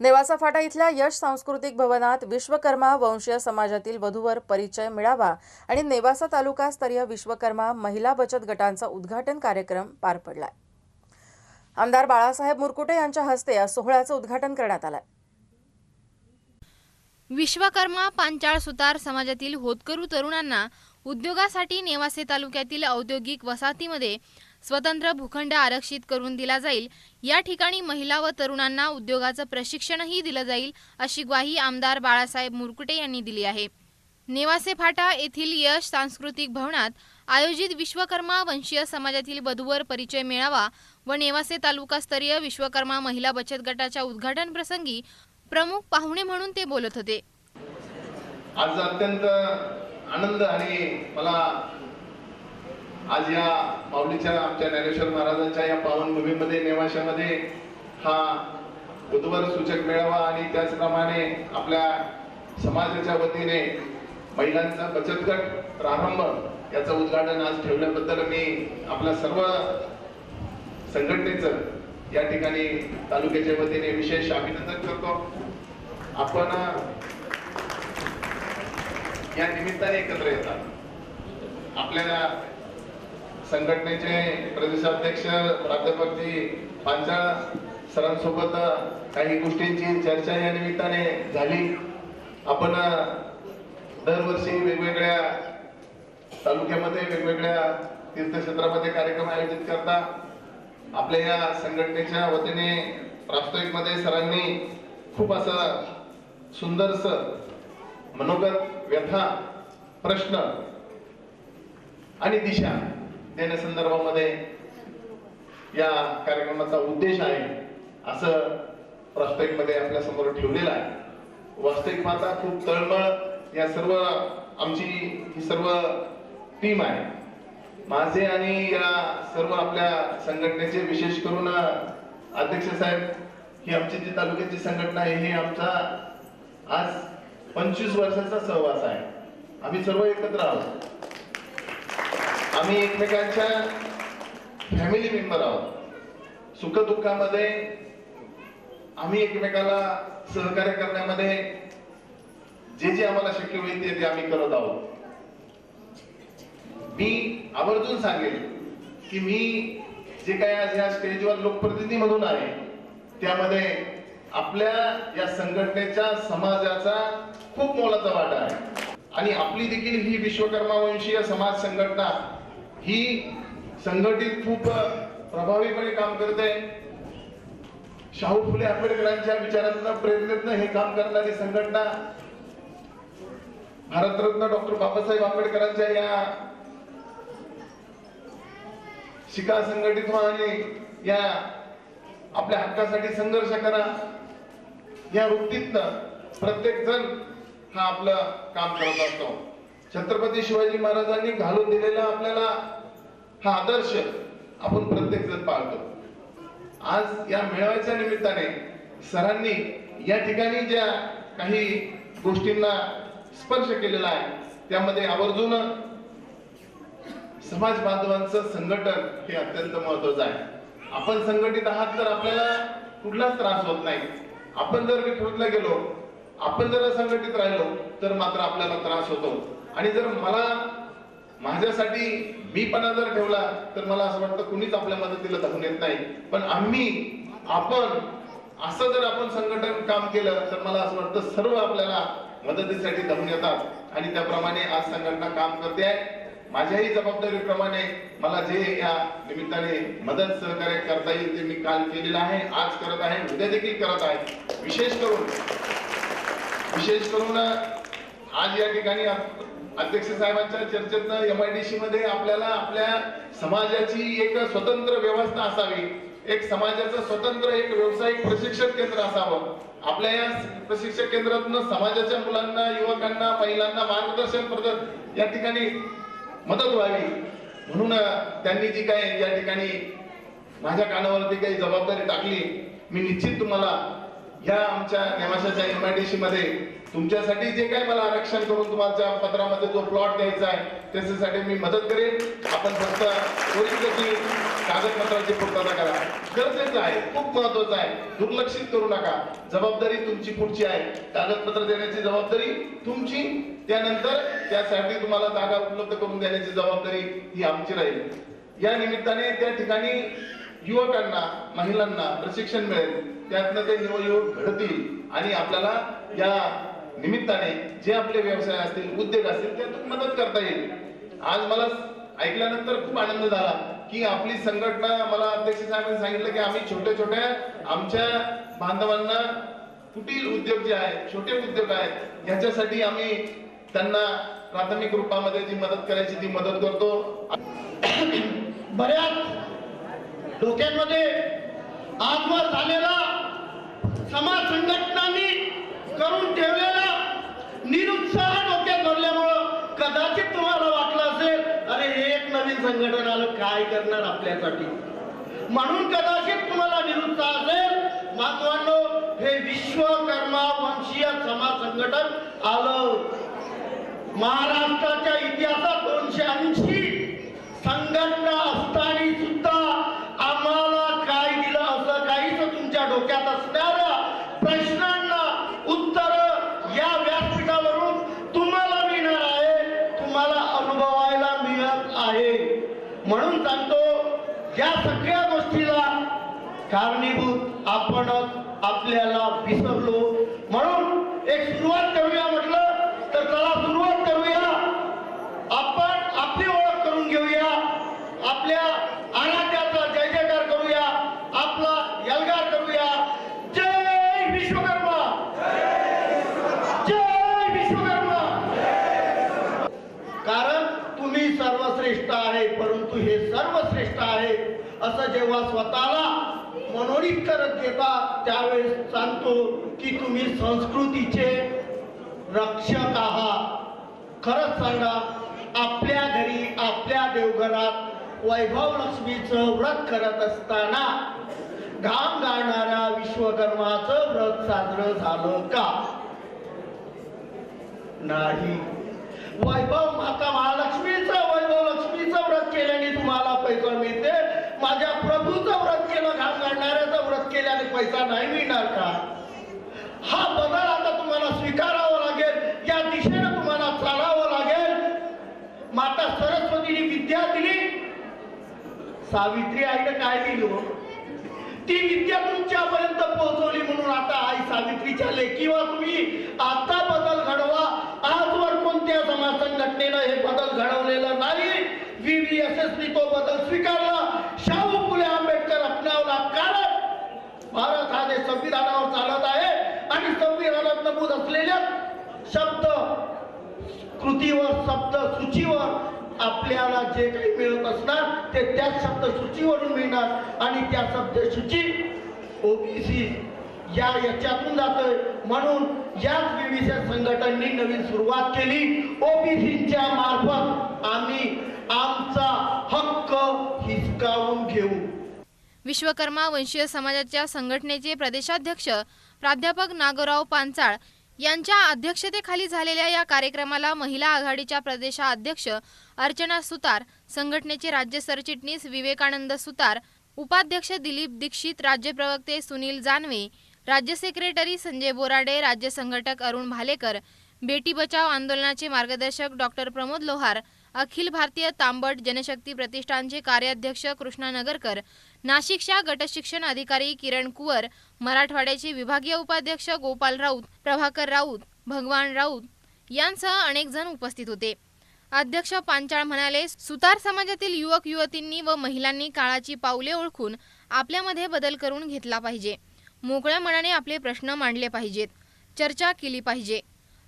नेवासा फाटा इथल्या यश सांस्कृतिक भवनात विश्वकर्मा वंशीय समाजातील वधूवर परिचय मिळावा आणि नेवासा तालुकास्तरीय विश्वकर्मा महिला बचत गटांचा उद्घाटन कार्यक्रम पार पडलाय. आमदार बाळासाहेब मुरकुटे यांच्या हस्ते या सोहळ्याचं उद्घाटन करण्यात आलं विश्वकर्मा पांचाळ सुतार समाजातील होतकरू तरुणांना उद्योगासाठी नेवासे तालुक्यातील औद्योगिक वसाहतीमध्ये स्वतंत्र भूखंड आरक्षित करून दिला जाईल. या ठिकाणी महिला व तरुणांना उद्योगाचं प्रशिक्षणही दिलं जाईल अशी ग्वाही आमदार बाळासाहेब मुरकुटे यांनी दिली आहे. नेवासे फाटा येथील यश सांस्कृतिक भवनात आयोजित विश्वकर्मा वंशीय समाजातील वधूवर परिचय मेळावा व नेवासे तालुकास्तरीय विश्वकर्मा महिला बचत गटाच्या उद्घाटन प्रसंगी प्रमुख पाहुणे म्हणून ते बोलत होते. आज अत्यंत आनंद आणि मला आज या माऊलीच्या आमच्या ज्ञानेश्वर महाराजांच्या या पावनभूमीमध्ये नेवाशामध्ये हा बुधवार सूचक मेळावा आणि त्याचप्रमाणे आपल्या समाजाच्या वतीने महिलांचा बचत गट प्रारंभ याचं उद्घाटन आज ठेवल्याबद्दल मी आपल्या सर्व संघटनेचं या ठिकाणी तालुक्याच्या वतीने विशेष अभिनंदन करतो. आपण या निमित्ताने एकत्र येतात. आपल्याला संघटनेचे प्रदेशाध्यक्ष प्राध्यापक जी पांचाळ सरांसोबत काही गोष्टींची चर्चा या निमित्ताने झाली. आपण दरवर्षी वेगवेगळ्या तालुक्यामध्ये वेगवेगळ्या तीर्थक्षेत्रामध्ये कार्यक्रम आयोजित करता. आपल्या या संघटनेच्या वतीने प्रास्ताविकमध्ये सरांनी खूप असं सुंदरस मनोगत व्यथा प्रश्न आणि दिशा देण्यासंदर्भामध्ये या कार्यक्रमाचा उद्देश आहे असं प्रास्ताविकमध्ये आपल्यासमोर ठेवलेला आहे. वास्तविक पाहता खूप तळमळ या सर्व आमची ही सर्व टीम आहे. माझे आणि या सर्व आपल्या संघटनेचे विशेष करून अध्यक्ष साहेब ही आमची जी तालुक्याची संघटना आहे ही आमचा आज पंचवीस वर्षाचा सहवास आहे. आम्ही सर्व एकत्र आहोत. आम्ही एकमेकांच्या फॅमिली मेंबर आहोत. सुखदुःखामध्ये आम्ही एकमेकाला सहकार्य करण्यामध्ये जे जे आम्हाला शक्य होईल ते ते आम्ही करत आहोत. मी आवर्जून सांगेल की मी जे काही आज या स्टेजवर लोकप्रतिनिधी म्हणून आहे त्यामध्ये आपल्या या संघटनेच्या समाजाचा खूप मोलाचा वाटा आहे. आणि आपली देखील ही विश्वकर्मा वंशीय समाज संघटना ही संघटित खूप प्रभावीपणे काम करते. शाहू फुले आंबेडकरांच्या विचारांना प्रेरणेत हे काम करणारी संघटना भारतरत्न डॉक्टर बाबासाहेब आंबेडकरांच्या या शिका संघटित व्हा आणि या आपल्या हक्कासाठी संघर्ष करा. या वृत्तीतनं प्रत्येक जण हा आपलं काम करत असतो. छत्रपती शिवाजी महाराजांनी घालून दिलेला आपल्याला हा आदर्श आपण प्रत्येक जण पाळतो. आज या मेळाव्याच्या निमित्ताने सरांनी या ठिकाणी ज्या काही गोष्टींना स्पर्श केलेला आहे त्यामध्ये आवर्जून समाज बांधवांचं संघटन हे अत्यंत महत्वाचं आहे. आपण संघटित आहात तर आपल्याला कुठलाच त्रास होत नाही. आपण जर विकृतला गेलो आपण जर असंघटित राहिलो तर मात्र आपल्याला त्रास होतो. आणि जर मला माझ्यासाठी मीपणा जर ठेवला तर मला असं वाटतं कुणीच आपल्या मदतीला धावून येत नाही. पण आम्ही आपण असं जर आपण संघटन काम केलं तर मला असं वाटतं सर्व आपल्याला मदतीसाठी धावून येतात. आणि त्याप्रमाणे आज संघटना काम करते आहे. माझ्याही जबाबदारीप्रमाणे मला जे या निमित्ताने मदत सहकार्य करता येईल ते मी काल केलेलं आहे. आज करत आहे उद्या देखील करत आहे. विशेष करून विशेष करून आज या ठिकाणी अध्यक्ष साहेबांच्या चर्चेतनं एमआयडीसी मध्ये आपल्याला आपल्या समाजाची एक स्वतंत्र व्यवस्था असावी. एक समाजाचं स्वतंत्र एक व्यावसायिक प्रशिक्षण केंद्र असावं. आपल्या या प्रशिक्षण केंद्रातून समाजाच्या मुलांना युवकांना महिलांना मार्गदर्शन प्रदत या ठिकाणी मदत व्हावी. म्हणून त्यांनी जी काही या ठिकाणी माझ्या कानावरती काही जबाबदारी टाकली मी निश्चित तुम्हाला या आमच्या नेमाशाच्या एमआयडीसी मध्ये तुमच्यासाठी जे काही मला आरक्षण करून तुम्हाला पत्रामध्ये जो प्लॉट द्यायचा आहे त्याच्यासाठी मी मदत करेन. आपण फक्त त्वरित कागदपत्राची पूर्तता करा. गरजेचं आहे खूप महत्वाचं आहे. दुर्लक्षित करू नका. जबाबदारी तुमची पुढची आहे. कागदपत्र देण्याची जबाबदारी तुमची. त्यानंतर त्यासाठी तुम्हाला जागा उपलब्ध करून देण्याची जबाबदारी ही आमची राहील. या निमित्ताने त्या ठिकाणी युवकांना महिलांना प्रशिक्षण मिळेल. त्यातनं ते नवयुवक घडतील आणि आपल्याला या निमित्ताने जे आपले व्यवसाय असतील उद्योग असतील त्यातून मदत करता येईल. आज मला ऐकल्यानंतर खूप आनंद झाला की आपली संघटना मला अध्यक्ष साहेबांनी सांगितलं की आम्ही छोट्या छोट्या आमच्या बांधवांना कुटीर उद्योग जे आहेत छोटे उद्योग आहेत ह्याच्यासाठी आम्ही त्यांना प्राथमिक रूपामध्ये जी मदत करायची ती मदत करतो. बऱ्याच डोक्यांमध्ये आजवर झालेला समाज संघटनांनी करून ठेवलेला निरुत्साह डोक्यात भरल्यामुळं कदाचित तुम्हाला वाटलं असेल अरे हे एक नवीन संघटन आलं काय करणार आपल्यासाठी? म्हणून कदाचित तुम्हाला निरुत्साह असेल. बांधवांनो हे विश्वकर्मा वंशीय समाज संघटन आलं. महाराष्ट्राच्या इतिहासात दोनशे ऐंशी संघटना असताना सुद्धा आम्हाला काय दिलं असं काहीच तुमच्या डोक्यात असणाऱ्या प्रश्नांना उत्तर या व्यासपीठावरून तुम्हाला मिळणार आहे तुम्हाला अनुभवायला मिळत आहे म्हणून सांगतो या सगळ्या गोष्टीला कारणीभूत आपणच आपल्याला विसरलो. म्हणून एक सुरुवात करूया म्हटलं तर चला सुरुवात करूया. आपण आपली ओळख करून घेऊया. आपल्या आराध्याचा जय जयकार करूया. आपला यलगार करूया. जय विश्वकर्मा. जय विश्वकर्मा. कारण तुम्ही सर्वश्रेष्ठ आहे परंतु हे सर्वश्रेष्ठ आहे. असं जेव्हा स्वतःला मनोरीत करत घेता त्यावेळेस सांगतो की तुम्ही संस्कृतीचे रक्षक आहात. खरंच सांगा आपल्या घरी आपल्या देवघरात वैभव लक्ष्मीचं व्रत करत असताना घाम गाळणाऱ्या विश्वकर्माचं व्रत साजरं झालं का? नाही. वैभव माता महालक्ष्मीचं वैभव लक्ष्मीचं व्रत केल्याने तुम्हाला पैसा मिळते. माझ्या केल्याने पैसा नाही मिळणार का? हा बदल आता तुम्हाला स्वीकारावा लागेल. या दिशेने तुम्हाला चालावं लागेल. माता सरस्वतीने विद्या दिली. सावित्री आईने काय दिली हो? ती विद्या तुमच्यापर्यंत पोहोचवली म्हणून आता आई सावित्रीच्या लेखीवर तुम्ही. आता बदल घडवा. आजवर कोणत्या समाज संघटनेनं हे बदल घडवलेलं नाही? व्हीव्हीएसएसनी तो बदल स्वीकारला. आपल्याला जे काही मिळत असणार ते त्याच शब्दसूचीवरून मिळणार. आणि त्या शब्दसूची ओबीसी या याच्यातून जातोय. म्हणून याच विविध संघटनांनी नवीन सुरुवात केली. ओबीसीच्या मार्फत आम्ही आमचा हक्क हिसकावून घेऊ. विश्वकर्मा वंशीय समाजाच्या संघटनेचे प्रदेशाध्यक्ष प्राध्यापक नागोराव पांचाळ यांच्या अध्यक्षतेखाली झालेल्या या कार्यक्रमाला महिला आघाडीच्या प्रदेशाध्यक्ष अर्चना सुतार संघटनेचे राज्य सरचिटणीस विवेकानंद सुतार उपाध्यक्ष दिलीप दीक्षित राज्य प्रवक्ते सुनील जानवे राज्य सेक्रेटरी संजय बोराडे राज्य संघटक अरुण भालेकर बेटी बचाव आंदोलनाचे मार्गदर्शक डॉक्टर प्रमोद लोहार अखिल भारतीय तांबट जनशक्ती प्रतिष्ठानचे कार्याध्यक्ष कृष्णा नगरकर नाशिकच्या गटशिक्षण अधिकारी किरण कुवर मराठवाड्याचे विभागीय उपाध्यक्ष गोपाल राऊत प्रभाकर राऊत भगवान राऊत यांसह अनेक जण उपस्थित होते. अध्यक्ष पांचाळ म्हणाले सुतार समाजातील युवक युवतींनी व महिलांनी काळाची पावले ओळखून आपल्यामध्ये बदल करून घेतला पाहिजे. मोकळ्या मनाने आपले प्रश्न मांडले पाहिजेत. चर्चा केली पाहिजे.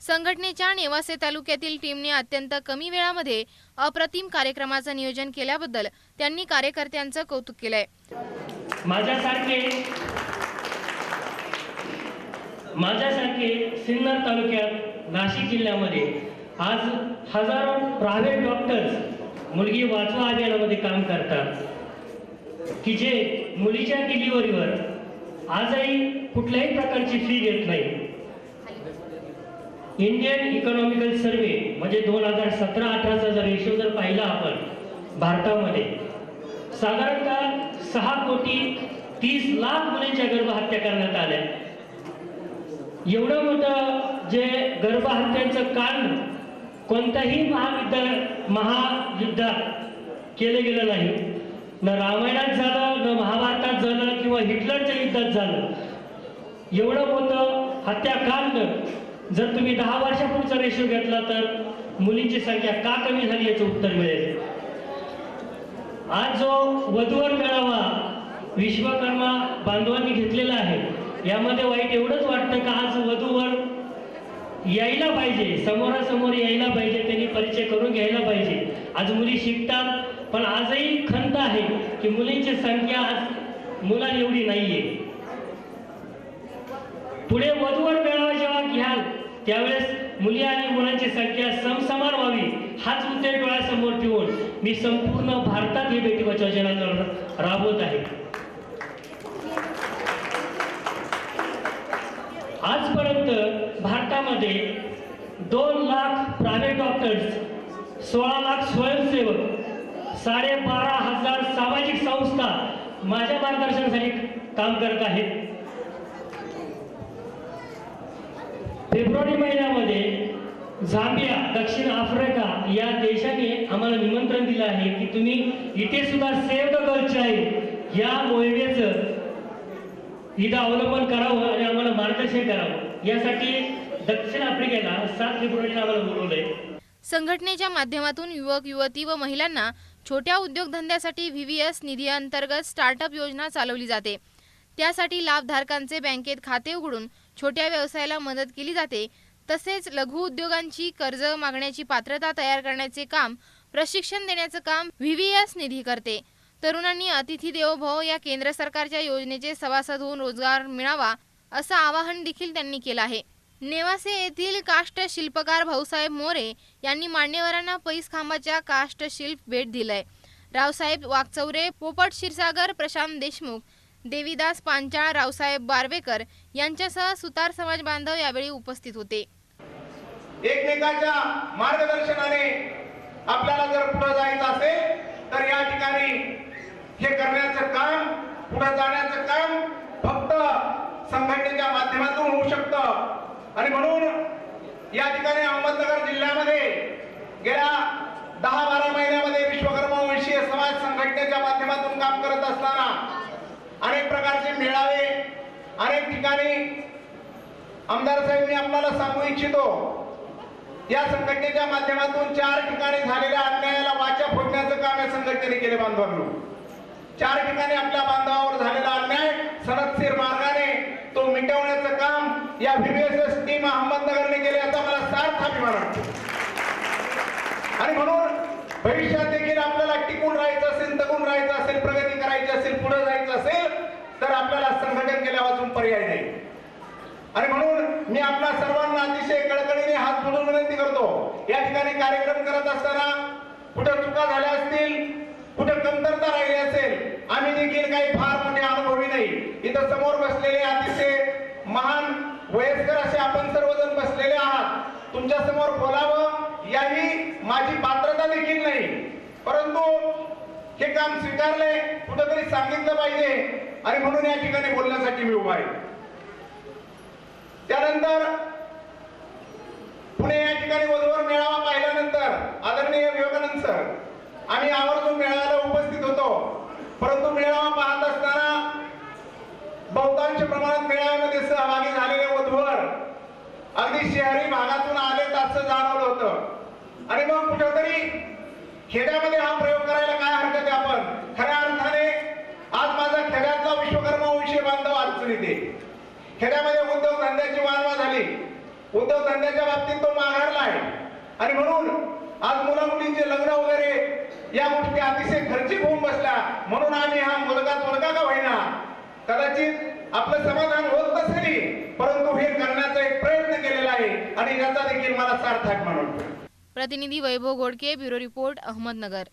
संघटनेच्या नेवासे तालुक्यातील टीमने अत्यंत कमी वेळामध्ये अप्रतिम कार्यक्रमाचं नियोजन केल्याबद्दल त्यांनी कार्यकर्त्यांचं कौतुक केलंय. माझ्यासारखे माझ्यासारखे सिन्नर तालुक्यात नाशिक जिल्ह्यामध्ये आज हजारो प्रायव्हेट डॉक्टर्स मुलगी वाचवा अभियानामध्ये काम करतात. की जे मुलीच्या डिलिव्हरीवर आजही कुठल्याही प्रकारची फी घेत नाही इंडियन इकॉनॉमिकल सर्वे म्हणजे दोन हजार सतरा अठराचा जर रेशो जर पाहिला आपण भारतामध्ये साधारणतः सहा कोटी तीस लाख मुलींच्या गर्भहत्या करण्यात आल्या. एवढं मोठं जे गर्भहत्यांचं कारण कोणत्याही महाविद्यालय महायुद्धात केलं गेलं नाही. न रामायणात झालं न महाभारतात झालं किंवा हिटलरच्या युद्धात झालं. एवढं मोठं हत्याकांड जर तुम्ही दहा वर्षापूर्वीचा रेशो घेतला तर मुलींची संख्या का कमी झाली याचं उत्तर मिळेल. आज जो वधूवर मेळावा विश्वकर्मा बांधवांनी घेतलेला आहे यामध्ये वाईट एवढंच वाटतं का आज वधूवर यायला पाहिजे समोरासमोर यायला पाहिजे त्यांनी परिचय करून घ्यायला पाहिजे. आज मुली शिकतात पण आजही खंत आहे की मुलींची संख्या आज मुला एवढी नाहीये. पुढे वधूवर मेळावा जेव्हा घ्याल त्यावेळेस मुली आणि मुलांची संख्या समसमान व्हावी हाच उद्देश डोळ्यासमोर ठेवून मी संपूर्ण भारतात ही बेटी बचाव जन आंदोलन राबवत आहे. आजपर्यंत भारतामध्ये दोन लाख प्रायव्हेट डॉक्टर्स सोळा लाख स्वयंसेवक साडेबारा हजार सामाजिक संस्था माझ्या मार्गदर्शनासाठी काम करत आहेत. फेब्रुवारी महिन्यामध्ये झांबिया दक्षिण आफ्रिका या देशाने आम्हाला निमंत्रण दिलं आहे की तुम्ही इथे सुद्धा सेव्ह द गर्ल चाइल्ड या मोहिमेचं इथं अवलंबन करावं आणि आम्हाला मार्गदर्शन करावं. यासाठी दक्षिण आफ्रिकेला सात फेब्रुवारीला आम्हाला बोलवलंय. संघटनेच्या माध्यमातून युवक युवती व महिलांना छोट्या उद्योगधंद्यासाठी व्ही व्ही एस निधी अंतर्गत स्टार्टअप योजना चालवली जाते. त्यासाठी लाभधारकांचे बँकेत खाते उघडून छोट्या व्यवसायाला मदत केली जाते. तसेच लघु उद्योगांची कर्ज मागण्याची पात्रता तयार करण्याचे काम प्रशिक्षण देण्याचं काम व्ही व्ही एस निधी करते. तरुणांनी अतिथी देवभव या केंद्र सरकारच्या योजनेचे सभासद होऊन रोजगार मिळावा असं आवाहन देखील त्यांनी केलं आहे. नेवासे येथील काष्ट शिल्पकार भाऊसाहेब मोरे यांनी मान्यवरांना पैस खांबाच्या काष्ट शिल्प भेट दिलंय. रावसाहेब वागचौरे पोपट क्षीरसागर प्रशांत देशमुख देवीदास पांचाळ रावसाहेब बार्वेकर यांच्यासह सुतार समाज बांधव यावेळी उपस्थित होते. एकमेकाच्या मार्गदर्शनाने आपल्याला जर पुढे जायचं असेल तर या ठिकाणी हे करण्याचं काम पुढे जाण्याचं काम फक्त संघटनेच्या माध्यमातून होऊ शकतं. आणि म्हणून या ठिकाणी अहमदनगर जिल्ह्यामध्ये गेल्या दहा बारा महिन्यामध्ये विश्वकर्मा वंशीय समाज संघटनेच्या माध्यमातून काम करत असताना अनेक ठिकाणी आमदार साहेब मी आपल्याला सांगू इच्छितो या संघटनेच्या माध्यमातून चार ठिकाणी झालेल्या अन्यायाला वाचा फोडण्याचं काम या संघटनेने केले बांधवांनो. चार ठिकाणी आपल्या बांधवावर झालेला अन्याय सनदशीर मार्गाने तो मिटवण्याचं काम या व्हीबीएसएस टीम अहमदनगरने केले याचा मला सार्थ अभिमान वाटतो. आणि म्हणून भविष्यात देखील आपल्याला टिकून राहायचं असेल तगून राहायचं असेल प्रगती करायची असेल पुढे जायचं आपल्याला संघटन केल्यापासून पर्याय नाही. आणि म्हणून मी आपल्या सर्वांना अतिशय कडकडीने हात जोडून विनंती करतो या ठिकाणी कार्यक्रम करत असताना कुठं चुका झाल्या असतील कुठं कमतरता राहिली असेल आम्ही देखील काही फार मोठे अनुभवी नाही. इथं समोर बसलेले अतिशय महान वयस्कर असे आपण सर्वजण बसलेले आहात. तुमच्यासमोर बोलावं याही माझी पात्रता देखील नाही. परंतु हे काम स्वीकारले कुठंतरी सांगितलं पाहिजे. आणि म्हणून या ठिकाणी बोलण्यासाठी मी उभा आहे. त्यानंतर पुणे या ठिकाणी वधूवर मेळावा पाहिल्यानंतर आदरणीय विवेकानंद सर आम्ही आवर्जून मेळाव्याला उपस्थित होतो. परंतु मेळावा पाहत असताना बहुतांश प्रमाणात मेळाव्यामध्ये सहभागी झालेले वधूवर अगदी शहरी भागातून आले असं जाणवलं होतं. आणि मग कुठेतरी खेड्यामध्ये हा प्रयोग करायला काय हरकत आहे आपण? खऱ्या अर्थाने आज माझा खेड्यातला विश्वकर्मा विषय बांधव अडचणीत येते खेड्यामध्ये उद्योग धंद्याची वाढवा झाली. उद्योग धंद्याच्या बाबतीत तो माघारला आहे. आणि म्हणून आज मुला मुलींचे लग्न वगैरे या गोष्टी अतिशय खर्चिक होऊन बसल्या. म्हणून आम्ही हा मुलगा मुलगा का होईना? कदाचित आपलं समाधान होत नसेल. परंतु हे करण्याचा एक प्रयत्न केलेला आहे. आणि याचा देखील मला सार्थक म्हणून प्रतिनिधी वैभव गोडके ब्युरो रिपोर्ट अहमदनगर।